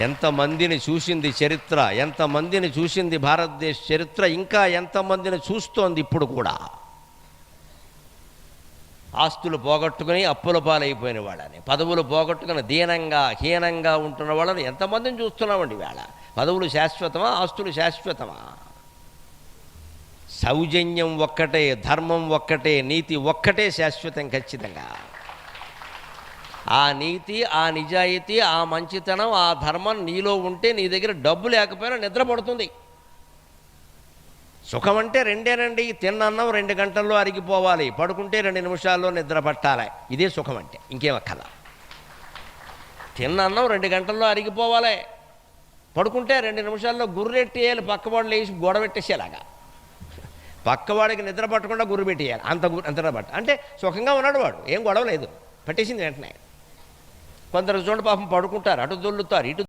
ఎంతమందిని చూసింది చరిత్ర ఎంతమందిని చూసింది భారతదేశ చరిత్ర ఇంకా ఎంతమందిని చూస్తోంది ఇప్పుడు కూడా? ఆస్తులు పోగొట్టుకుని అప్పుల పాలైపోయిన వాళ్ళని పదవులు పోగొట్టుకుని దీనంగా హీనంగా ఉంటున్న వాళ్ళని ఎంతమందిని చూస్తున్నామండి వేళ పదవులు శాశ్వతమా ఆస్తులు శాశ్వతమా? సౌజన్యం ఒక్కటే ధర్మం ఒక్కటే నీతి ఒక్కటే శాశ్వతం ఖచ్చితంగా. ఆ నీతి ఆ నిజాయితీ ఆ మంచితనం ఆ ధర్మం నీలో ఉంటే నీ దగ్గర డబ్బు లేకపోయినా నిద్ర పడుతుంది. సుఖం అంటే రెండేనండి తిన్నన్నం రెండు గంటల్లో అరిగిపోవాలి పడుకుంటే రెండు నిమిషాల్లో నిద్ర పట్టాలి. ఇదే సుఖం అంటే ఇంకేమో అక్కల తిన్నన్నం రెండు గంటల్లో అరిగిపోవాలి పడుకుంటే రెండు నిమిషాల్లో గుర్రెట్టేయాలి పక్కవాడు లేచి గోడ పెట్టేసేలాగా. పక్కవాడికి నిద్ర పట్టకుండా గుర్రు పెట్టేయాలి అంత అంత పట్ట అంటే సుఖంగా ఉన్నాడు వాడు ఏం గొడవ లేదు పట్టేసింది వెంటనే. కొందరు చూడండి పాపం పడుకుంటారు అటు దొల్లుతారు ఇటు